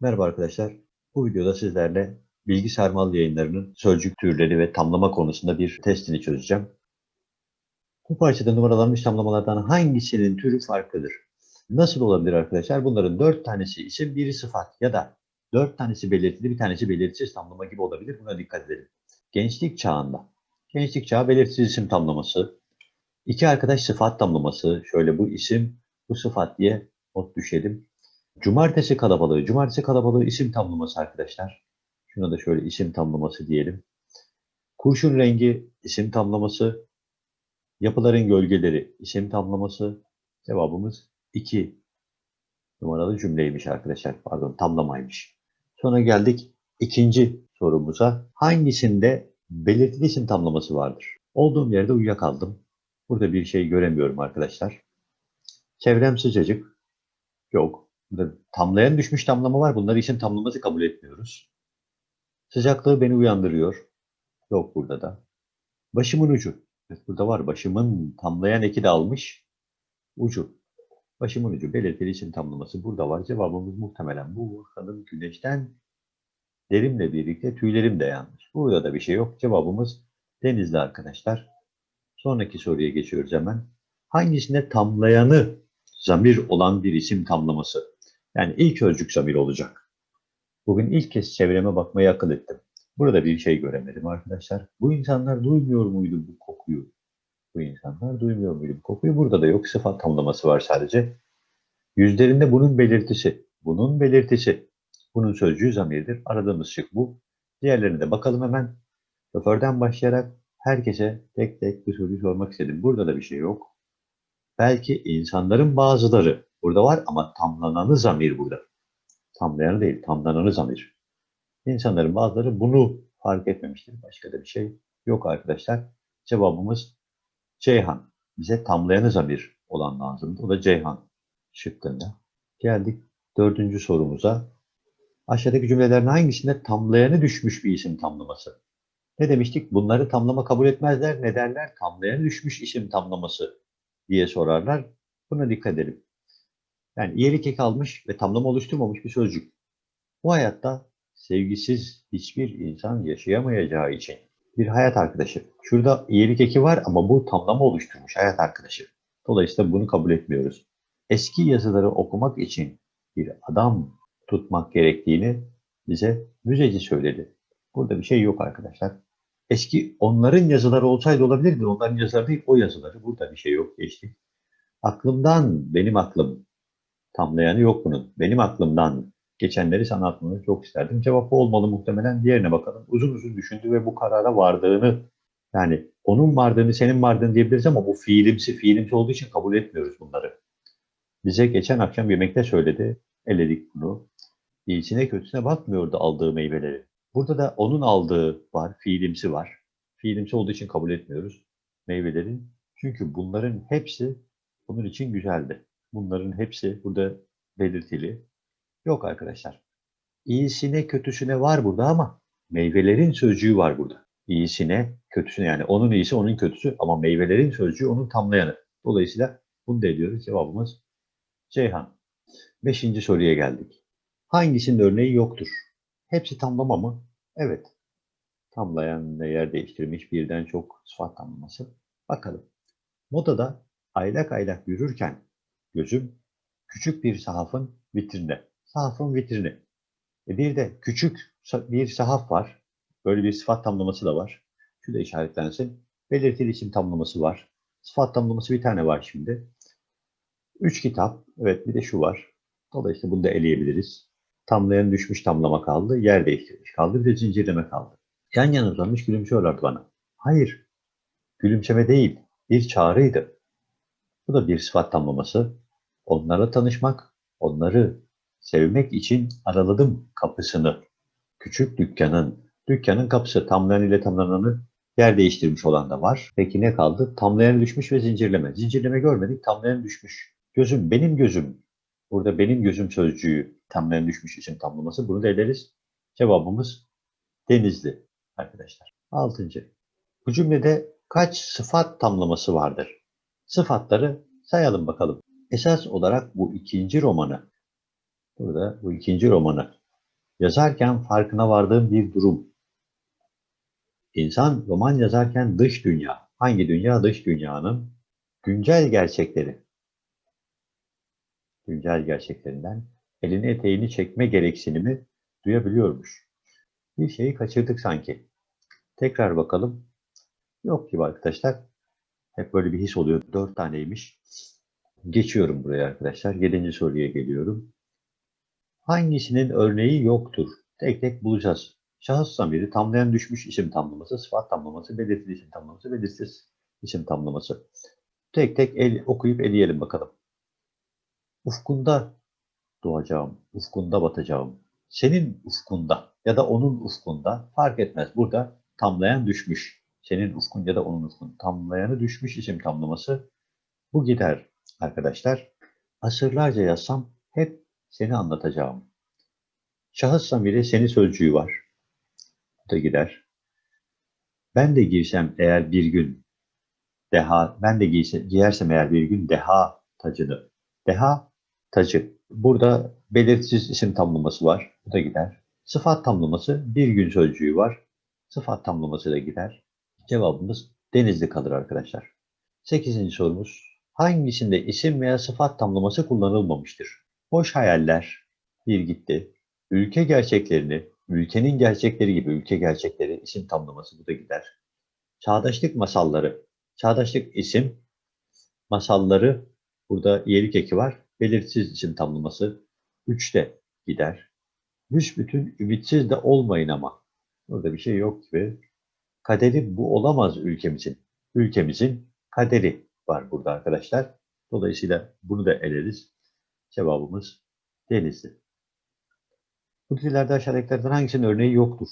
Merhaba arkadaşlar. Bu videoda sizlerle bilgi sarmal yayınlarının sözcük türleri ve tamlama konusunda bir testini çözeceğim. Bu parçada numaralanmış tamlamalardan hangisinin türü farklıdır? Nasıl olabilir arkadaşlar? Bunların dört tanesi isim, biri sıfat ya da dört tanesi belirtili, bir tanesi belirtisiz tamlama gibi olabilir. Buna dikkat edelim. Gençlik çağında, gençlik çağı belirtisiz isim tamlaması, iki arkadaş sıfat tamlaması, şöyle bu isim, bu sıfat diye not düşelim. Cumartesi kalabalığı. Cumartesi kalabalığı isim tamlaması arkadaşlar. Şuna da şöyle isim tamlaması diyelim. Kurşun rengi isim tamlaması. Yapıların gölgeleri isim tamlaması. Cevabımız 2 numaralı cümleymiş arkadaşlar. Pardon tamlamaymış. Sonra geldik ikinci sorumuza. Hangisinde belirtili isim tamlaması vardır? Olduğum yerde uyuyakaldım. Burada bir şey göremiyorum arkadaşlar. Çevrem sıcacık. Yok. Tamlayan düşmüş tamlama var. Bunları isim tamlaması kabul etmiyoruz. Sıcaklığı beni uyandırıyor. Yok burada da. Başımın ucu. Evet, burada var. Başımın tamlayan eki de almış. Ucu. Başımın ucu. Belirtili isim tamlaması burada var. Cevabımız muhtemelen bu. Bakalım güneşten derimle birlikte tüylerim de yanmış. Burada da bir şey yok. Cevabımız denizli arkadaşlar. Sonraki soruya geçiyoruz hemen. Hangisinde tamlayanı zamir olan bir isim tamlaması? Yani ilk sözcük zamir olacak. Bugün ilk kez çevreme bakmayı akıl ettim. Burada bir şey göremedim arkadaşlar. Bu insanlar duymuyor muydu bu kokuyu? Bu insanlar duymuyor muydu bu kokuyu? Burada da yok. Sıfat tamlaması var sadece. Yüzlerinde bunun belirtisi. Bunun belirtisi. Bunun sözcüğü zamirdir. Aradığımız şık bu. Diğerlerine de bakalım hemen. Şoförden başlayarak herkese tek tek bir soruyu sormak istedim. Burada da bir şey yok. Belki insanların bazıları burada var ama tamlananı zamir burada. Tamlayanı değil, tamlananı zamir. İnsanların bazıları bunu fark etmemiştir. Başka da bir şey yok arkadaşlar. Cevabımız Ceyhan. Bize tamlayanı zamir olan lazımdı. O da Ceyhan şıkkında. Geldik dördüncü sorumuza. Aşağıdaki cümlelerin hangisinde tamlayanı düşmüş bir isim tamlaması? Ne demiştik? Bunları tamlama kabul etmezler. Ne derler? Tamlayanı düşmüş isim tamlaması diye sorarlar. Buna dikkat edelim. Yani iyilik eki almış ve tamlama oluşturmamış bir sözcük. Bu hayatta sevgisiz hiçbir insan yaşayamayacağı için bir hayat arkadaşı. Şurada iyilik eki var ama bu tamlama oluşturmuş hayat arkadaşı. Dolayısıyla bunu kabul etmiyoruz. Eski yazıları okumak için bir adam tutmak gerektiğini bize müzeci söyledi. Burada bir şey yok arkadaşlar. Eski onların yazıları olsaydı olabilirdi. Onların yazıları değil o yazıları. Burada bir şey yok. Geçtik. Aklımdan, benim aklım. Tamlayanı yok bunun. Benim aklımdan geçenleri sana atmanı çok isterdim. Cevap olmalı muhtemelen. Diğerine bakalım. Uzun uzun düşündü ve bu karara vardığını yani onun vardığını, senin vardığını diyebiliriz ama bu fiilimsi, fiilimsi olduğu için kabul etmiyoruz bunları. Bize geçen akşam yemekte söyledi. Eledik bunu. İyisine kötüsüne bakmıyordu aldığı meyveleri. Burada da onun aldığı var, fiilimsi var. Fiilimsi olduğu için kabul etmiyoruz meyvelerin. Çünkü bunların hepsi bunun için güzeldi. Bunların hepsi burada belirtili. Yok arkadaşlar. İyisine kötüsüne var burada ama meyvelerin sözcüğü var burada. İyisine kötüsüne yani onun iyisi onun kötüsü ama meyvelerin sözcüğü onun tamlayanı. Dolayısıyla bunu da ediyoruz. Cevabımız Ceyhan. Beşinci soruya geldik. Hangisinin örneği yoktur? Hepsi tamlama mı? Evet. Tamlayan ve yer değiştirmiş birden çok sıfat tamlaması. Bakalım. Modada aylak aylak yürürken gözüm küçük bir sahafın vitrine. Sahafın vitrini. E bir de küçük bir sahaf var. Böyle bir sıfat tamlaması da var. Şu da işaretlensin. Belirtili isim tamlaması var. Sıfat tamlaması bir tane var şimdi. Üç kitap. Evet bir de şu var. Dolayısıyla bunu da eleyebiliriz. Tamlayan düşmüş tamlama kaldı. Yer değiştirmiş kaldı. Bir de zincirleme kaldı. Yan yana uzanmış gülümsüyorlardı bana. Hayır. Gülümseme değil. Bir çağrıydı. Bu da bir sıfat tamlaması. Onlara tanışmak, onları sevmek için araladım kapısını. Küçük dükkanın, dükkanın kapısı tamlayan ile tamlananı yer değiştirmiş olan da var. Peki ne kaldı? Tamlayan düşmüş ve zincirleme. Zincirleme görmedik, tamlayan düşmüş. Gözüm, benim gözüm. Burada benim gözüm sözcüğü tamlayan düşmüş isim tamlaması. Bunu da ederiz. Cevabımız denizli arkadaşlar. Altıncı. Bu cümlede kaç sıfat tamlaması vardır? Sıfatları sayalım bakalım. Esas olarak bu ikinci romanı, burada bu ikinci romanı Yazarken farkına vardığım bir durum. İnsan roman yazarken dış dünya, hangi dünya? Dış dünyanın güncel gerçekleri. Güncel gerçeklerinden elini eteğini çekme gereksinimi duyabiliyormuş. Bir şeyi kaçırdık sanki. Tekrar bakalım. Yok gibi arkadaşlar. Hep böyle bir his oluyor. Dört taneymiş. Geçiyorum buraya arkadaşlar. Yedinci soruya geliyorum. Hangisinin örneği yoktur? Tek tek bulacağız. Şahıs zamiri tamlayan düşmüş isim tamlaması, sıfat tamlaması, belirtili isim tamlaması, belirsiz isim tamlaması. Tek tek el, okuyup eleyelim bakalım. Ufkunda doğacağım, ufkunda batacağım. Senin ufkunda ya da onun ufkunda fark etmez. Burada tamlayan düşmüş. Senin ufkun ya da onun ufkun. Tamlayanı düşmüş isim tamlaması. Bu gider arkadaşlar. Asırlarca yazsam hep seni anlatacağım. Şahıs zamiri seni sözcüğü var. Bu da gider. Ben de giysem eğer bir gün deha, ben de giyse, giyersem eğer bir gün deha tacını. Deha tacı. Burada belirsiz isim tamlaması var. Bu da gider. Sıfat tamlaması bir gün sözcüğü var. Sıfat tamlaması da gider. Cevabımız denizli kalır arkadaşlar. Sekizinci sorumuz. Hangisinde isim veya sıfat tamlaması kullanılmamıştır? Boş hayaller bir gitti. Ülke gerçeklerini, ülkenin gerçekleri gibi ülke gerçekleri isim tamlaması bu da gider. Çağdaşlık masalları. Çağdaşlık isim, masalları burada iyilik eki var. Belirsiz isim tamlaması 3'te gider. Büsbütün ümitsiz de olmayın ama. Burada bir şey yok gibi. Kaderi bu olamaz ülkemizin. Ülkemizin kaderi var burada arkadaşlar. Dolayısıyla bunu da eleriz. Cevabımız Denizli. Bu dizilerde aşağıdakilerden hangisinin örneği yoktur?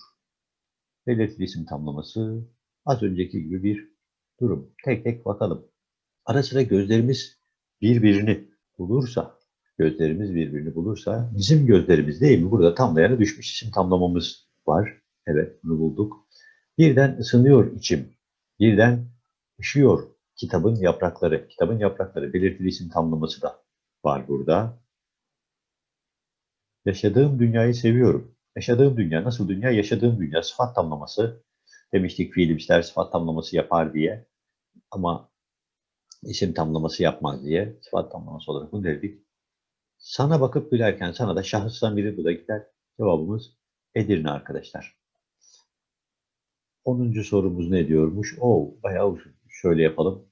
Belirtili isim tamlaması az önceki gibi bir durum. Tek tek bakalım. Ara sıra gözlerimiz birbirini bulursa, gözlerimiz birbirini bulursa, bizim gözlerimiz değil mi? Burada tamlayanı düşmüş isim tamlamamız var. Evet, bunu bulduk. Birden ısınıyor içim. Birden üşüyor kitabın yaprakları. Kitabın yaprakları belirtili isim tamlaması da var burada. Yaşadığım dünyayı seviyorum. Yaşadığım dünya nasıl dünya? Yaşadığım dünya sıfat tamlaması. Demiştik fiilimsiler sıfat tamlaması yapar diye. Ama isim tamlaması yapmaz diye sıfat tamlaması olarak bunu dedik. Sana bakıp gülerken sana da şahıstan biri bu da gider. Cevabımız Edirne arkadaşlar. 10. sorumuz ne diyormuş? O bayağı uzun. Şöyle yapalım.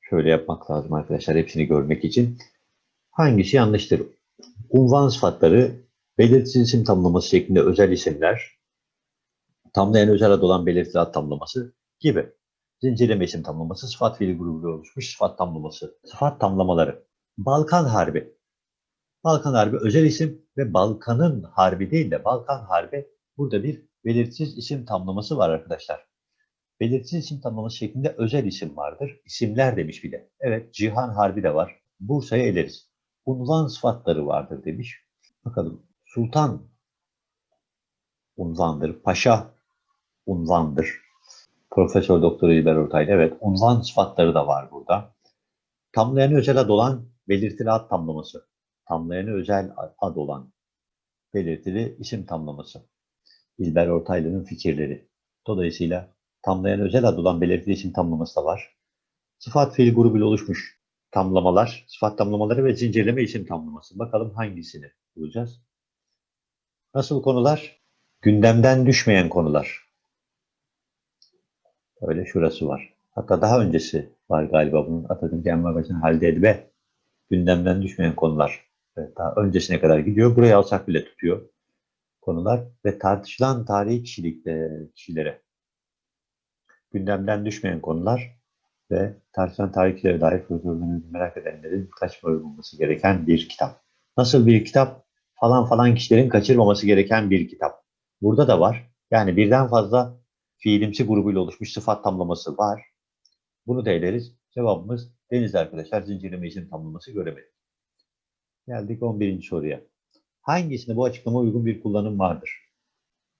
Şöyle yapmak lazım arkadaşlar hepsini görmek için. Hangisi yanlıştır? Unvan sıfatları belirtisiz isim tamlaması şeklinde özel isimler, tamlayan özel ad olan belirtili ad tamlaması gibi. Zincirleme isim tamlaması, sıfat fiili grubuyla oluşmuş sıfat tamlaması, sıfat tamlamaları. Balkan Harbi. Balkan Harbi özel isim ve Balkan'ın harbi değil de Balkan Harbi burada bir belirtisiz isim tamlaması var arkadaşlar. Belirtisiz isim tamlaması şeklinde özel isim vardır. İsimler demiş bir de. Evet Cihan Harbi de var. Bursa'ya eleriz. Unvan sıfatları vardır demiş. Bakalım sultan unvandır, paşa unvandır. Profesör Doktor İlber Ortaylı evet unvan sıfatları da var burada. Tamlayanı özel ad olan belirtili ad tamlaması. Tamlayanı özel ad olan belirtili isim tamlaması. İlber Ortaylı'nın fikirleri. Dolayısıyla tamlayan özel ad olan belirtili isim tamlaması da var. Sıfat fiil grubuyla oluşmuş tamlamalar, sıfat tamlamaları ve zincirleme isim tamlaması. Bakalım hangisini bulacağız? Nasıl konular? Gündemden düşmeyen konular. Öyle şurası var. Hatta daha öncesi var galiba bunun. Atatürk Enver Başı'nın halde edbe. Gündemden düşmeyen konular. Evet, daha öncesine kadar gidiyor. Burayı alsak bile tutuyor konular ve tartışılan tarihi kişilikle, kişilere gündemden düşmeyen konular ve tartışılan tarihlere dair profesörlüğünü merak edenlerin kaçırmaması bulması gereken bir kitap. Nasıl bir kitap? Falan falan kişilerin kaçırmaması gereken bir kitap. Burada da var. Yani birden fazla fiilimsi grubuyla oluşmuş sıfat tamlaması var. Bunu da eleriz. Cevabımız Deniz arkadaşlar zincirleme isim tamlaması göremedik. Geldik 11. soruya. Hangisinde bu açıklama uygun bir kullanım vardır?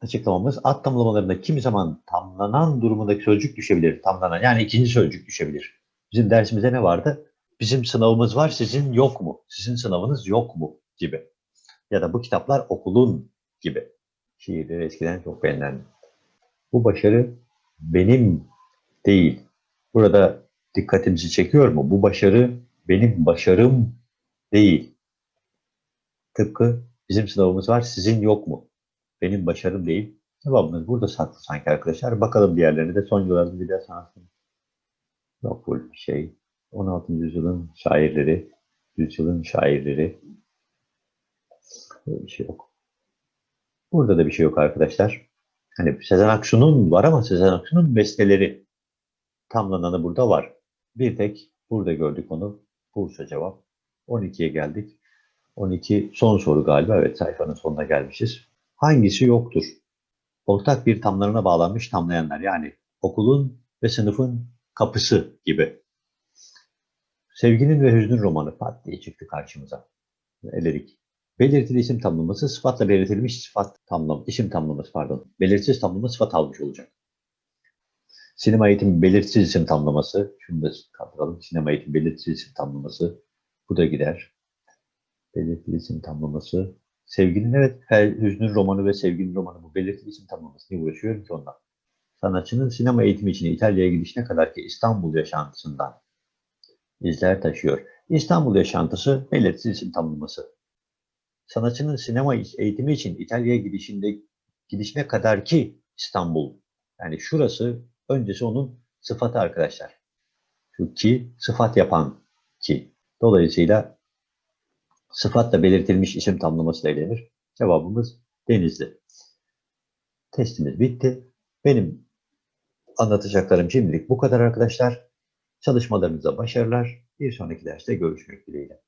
Açıklamamız ad tamlamalarında kimi zaman tamlanan durumundaki sözcük düşebilir. Tamlanan yani ikinci sözcük düşebilir. Bizim dersimizde ne vardı? Bizim sınavımız var, sizin yok mu? Sizin sınavınız yok mu? Gibi. Ya da bu kitaplar okulun gibi. şiirleri eskiden çok beğenilen. Bu başarı benim değil. Burada dikkatimizi çekiyor mu? Bu başarı benim başarım değil. Tıpkı bizim sınavımız var, sizin yok mu? Benim başarım değil. Cevabımız burada saklı sanki arkadaşlar. Bakalım diğerlerine de son yıllarda bir de sanatın. Yok bu bir şey. 16. yüzyılın şairleri, yüzyılın şairleri. Böyle bir şey yok. Burada da bir şey yok arkadaşlar. Hani Sezen Aksu'nun var ama Sezen Aksu'nun besteleri tamlananı burada var. Bir tek burada gördük onu. Bursa cevap. 12'ye geldik. 12 son soru galiba. Evet sayfanın sonuna gelmişiz. Hangisi yoktur? Ortak bir tamlarına bağlanmış tamlayanlar. Yani okulun ve sınıfın kapısı gibi. Sevginin ve hüznün romanı pat diye çıktı karşımıza. Eledik. Belirtili isim tamlaması sıfatla belirtilmiş sıfat tamlam isim tamlaması pardon. Belirsiz tamlama sıfat almış olacak. Sinema eğitimi belirsiz isim tamlaması. Şunu da kaldıralım. Sinema eğitimi belirsiz isim tamlaması. Bu da gider. Belirtili isim tamlaması. Sevginin evet her hüznün romanı ve sevginin romanı bu belirtili isim tamlaması. Niye uğraşıyorum ki ondan? Sanatçının sinema eğitimi için İtalya'ya gidişine kadar ki İstanbul yaşantısından izler taşıyor. İstanbul yaşantısı belirsiz isim tamlaması. Sanatçının sinema eğitimi için İtalya'ya gidişinde gidişine kadar ki İstanbul. Yani şurası öncesi onun sıfatı arkadaşlar. Şu ki sıfat yapan ki. Dolayısıyla sıfatla belirtilmiş isim tamlaması da elenir. Cevabımız Denizli. Testimiz bitti. Benim anlatacaklarım şimdilik bu kadar arkadaşlar. Çalışmalarınıza başarılar. Bir sonraki derste görüşmek dileğiyle.